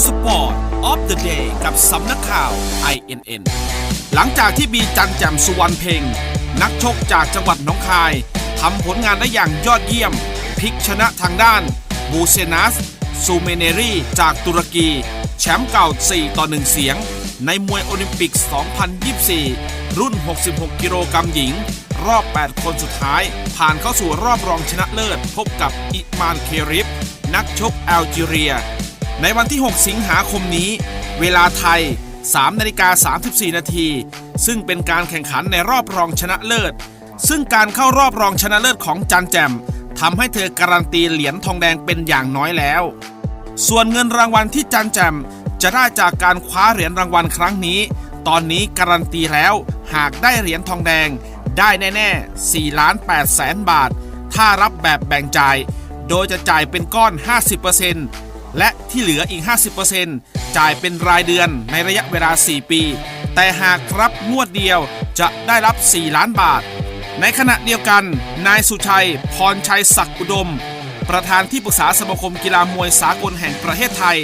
Sport of the Day กับสำนักข่าว INN หลังจากที่บีจันแจ่มสุวรรณเพ็งนักชกจากจังหวัดหนองคายทำผลงานได้อย่างยอดเยี่ยมพลิกชนะทางด้านบูเซนัสซูเมเนรีจากตุรกี แชมป์เก่า 4 ต่อ 1 เสียง ในมวยโอลิมปิก 2024 รุ่น 66 กิโลกรัมหญิง รอบ 8 คนสุดท้าย ผ่านเข้าสู่รอบรองชนะเลิศ พบกับอิมานเคริฟ นักชกแอลจีเรีย ในวันที่ 6 สิงหาคมนี้ เวลาไทย 3 นาฬิกา 34 นาที ซึ่งเป็นการแข่งขันในรอบรองชนะเลิศ ซึ่งการเข้ารอบรองชนะเลิศของจันแจมทำให้เธอการันตีเหรียญทองแดงเป็นอย่างน้อยแล้ว ส่วนเงินรางวัลที่จันแจมจะได้จากการคว้าเหรียญรางวัลครั้งนี้ ตอนนี้การันตีแล้วหากได้เหรียญทองแดง ได้แน่ๆ4ล้าน8แสนบาท ถ้ารับแบบแบ่งจ่าย โดยจะจ่ายเป็นก้อน 50% และที่เหลืออีก 50%จ่ายเป็นรายเดือนในระยะเวลา 4 ปี แต่หากรับงวดเดียวจะได้รับ 4 ล้านบาท ในขณะเดียวกัน นายสุชัย พรชัยศักดิ์อุดม ประธานที่ปรึกษาสมาคมกีฬามวยสากลแห่งประเทศไทย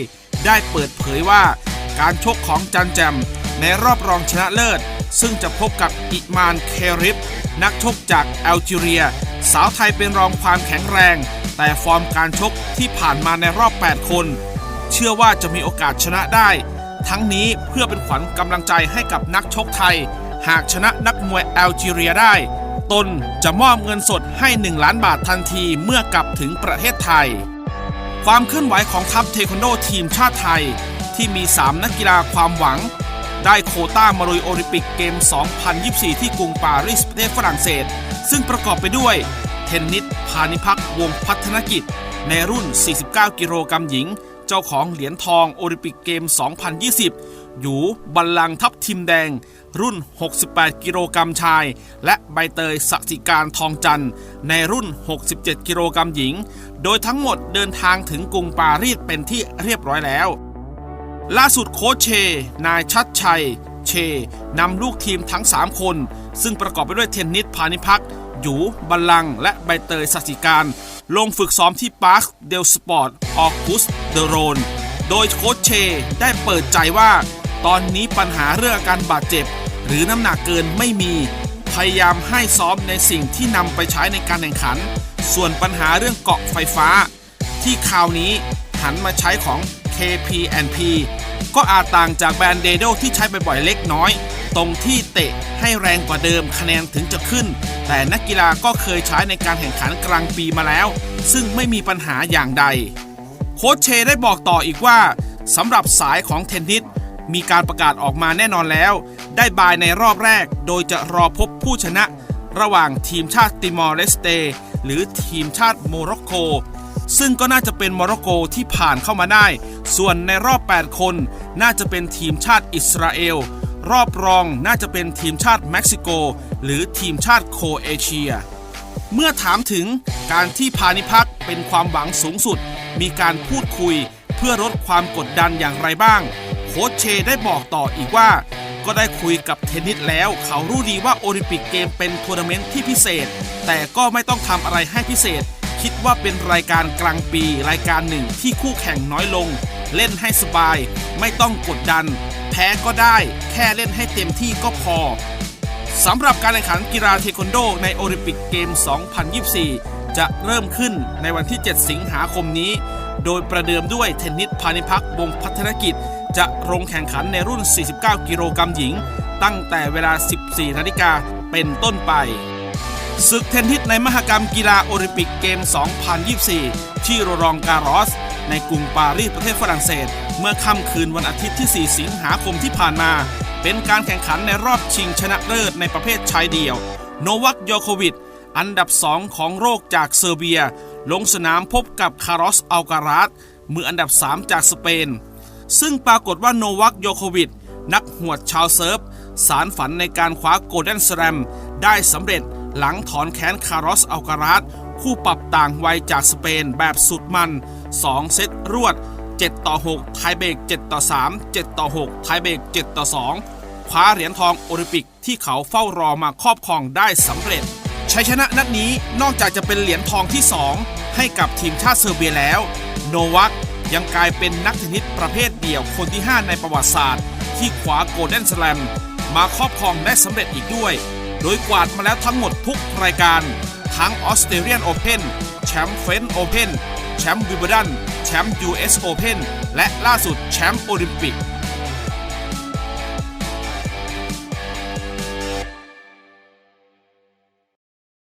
ได้เปิดเผยว่า การชกของจันแจมในรอบรองชนะเลิศ ซึ่งจะพบกับอิมานเคริฟนักชกจากแอลจีเรีย สาวไทยเป็นรองความแข็งแรง แต่ฟอร์มการชกที่ผ่านมาในรอบ 8 คน เชื่อว่าจะมีโอกาสชนะได้ ทั้งนี้เพื่อเป็นขวัญกำลังใจให้กับนักชกไทย หากชนะนักมวยแอลจีเรียได้ ตนจะมอบเงินสดให้ 1 ล้านบาททันทีเมื่อกลับถึงประเทศไทย ความเคลื่อนไหวของทัพเทควันโดทีมชาติไทย ที่มี 3 นักกีฬาความหวัง ได้โคต้ามาลุยโอลิมปิกเกม 2024 ที่กรุงปารีสประเทศฝรั่งเศส ซึ่งประกอบไปด้วย เทนนิสพานิพักวงพัฒนกิจ ในรุ่น 49 กิโลกรัมหญิง เจ้าของเหรียญทองโอลิมปิกเกม 2020 อยู่บัลลังทัพทิมแดง รุ่น 68 กิโลกรัมชาย และใบเตยสสิการทองจันทร์ในรุ่น 67 กิโลกรัมหญิง โดยทั้งหมดเดินทางถึงกรุงปารีสเป็นที่เรียบร้อยแล้ว ล่าสุดโค้ชเช นายชัดชัย เชนำลูกทีมทั้ง 3 คน ซึ่งประกอบไปด้วยเทนนิสพานิพัก หยูบัลลัง และใบเตยสัสิการ ลงฝึกซ้อมที่ปาร์คเดลสปอร์ตออกุสเดโรน โดยโค้ชเชได้เปิดใจว่า ตอนนี้ปัญหาเรื่องการบาดเจ็บ หรือน้ำหนักเกินไม่มี พยายามให้ซ้อมในสิ่งที่นำไปใช้ในการแข่งขัน ส่วนปัญหาเรื่องเกาะไฟฟ้า ที่คราวนี้หันมาใช้ของ KP&P ก็อาจต่างจากแบรนด์เดโดที่ใช้บ่อยๆเล็กน้อย ตรงที่เตะให้แรงกว่าเดิมคะแนนถึงจะขึ้น แต่นักกีฬาก็เคยใช้ในการแข่งขันกลางปีมาแล้ว ซึ่งไม่มีปัญหาอย่างใด โค้ชเชได้บอกต่ออีกว่าสำหรับสายของเทนนิสมีการประกาศออกมาแน่นอนแล้ว ได้บายในรอบแรก โดยจะรอพบผู้ชนะ ระหว่างทีมชาติติมอร์เลสเต หรือทีมชาติโมร็อกโก ซึ่งก็น่าจะเป็นโมร็อกโกที่ผ่านเข้ามาได้ ส่วนในรอบ 8 คน น่าจะเป็นทีมชาติอิสราเอล รอบรองน่าจะเป็นทีมชาติเม็กซิโก หรือทีมชาติโคเอเชีย เมื่อถามถึงการที่พานิพักษ์เป็นความหวังสูงสุด มีการพูดคุยเพื่อลดความกดดันอย่างไรบ้าง โค้ชเชได้บอกต่ออีกว่า ก็ได้คุยกับเทนนิสแล้ว เขารู้ดีว่าโอลิมปิกเกมเป็นทัวร์นาเมนต์ที่พิเศษ แต่ก็ไม่ต้องทำอะไรให้พิเศษ คิดว่าเป็นรายการกลางปีรายการหนึ่งที่คู่แข่งน้อยลง เล่นให้สบาย ไม่ต้องกดดัน แพ้ก็ได้ แค่เล่นให้เต็มที่ก็พอสำหรับการแข่งขันกีฬาเทควันโดในโอลิมปิกเกม 2024 จะเริ่มขึ้นในวันที่ 7 สิงหาคมนี้ โดยประเดิมด้วยเทนนิสพานิพักวงพัฒนกิจ จะลงแข่งขันในรุ่น 49 กิโลกรัมหญิง ตั้งแต่เวลา 14 นาฬิกาเป็นต้นไปศึกเทนนิสในมหกรรมกีฬาโอลิมปิกเกม 2024 ที่โรรองการอส ในกรุงปารีสประเทศฝรั่งเศส เมื่อค่ำคืนวันอาทิตย์ที่ 4 สิงหาคมที่ผ่านมา เป็นการแข่งขันในรอบชิงชนะเลิศในประเภทชายเดี่ยว โนวัคโยโควิด อันดับ 2 ของโลกจากเซอร์เบีย ลงสนามพบกับคาร์ลอสอัลการาสมืออันดับ 3 จากสเปน ซึ่งปรากฏว่าโนวัคโยโควิด นักหวดชาวเซิร์ฟ สารฝันในการคว้าโกลเด้นสแลมได้สำเร็จหลังถอนแค้นคาร์ลอสอัลการาสคู่ปรับต่างวัยจากสเปนแบบสุดมัน 2 เซตรวด 7 ต่อ 6 ไทยเบรก7 ต่อ 3 7 ต่อ 6 ไทยเบรก7 ต่อ 2 คว้าเหรียญทองโอลิมปิกที่เขาเฝ้ารอมาครอบครองได้สำเร็จชัยชนะนัดนี้นอกจากจะเป็นเหรียญทองที่ 2 ให้กับทีมชาติเซอร์เบียแล้ว โนวักยังกลายเป็นนักเทนนิสประเภทเดี่ยวคนที่ 5 ในประวัติศาสตร์ ที่คว้าโกลเด้นสแลมมาครอบครองได้สำเร็จอีกด้วย โดยกวาดมาแล้วทั้งหมดทุกรายการ ทั้งออสเตรเลียนโอเพนแชมป์เฟนโอเพน แชมป์วิบดันแชมป์ US Open และล่าสุดแชมป์โอลิมปิก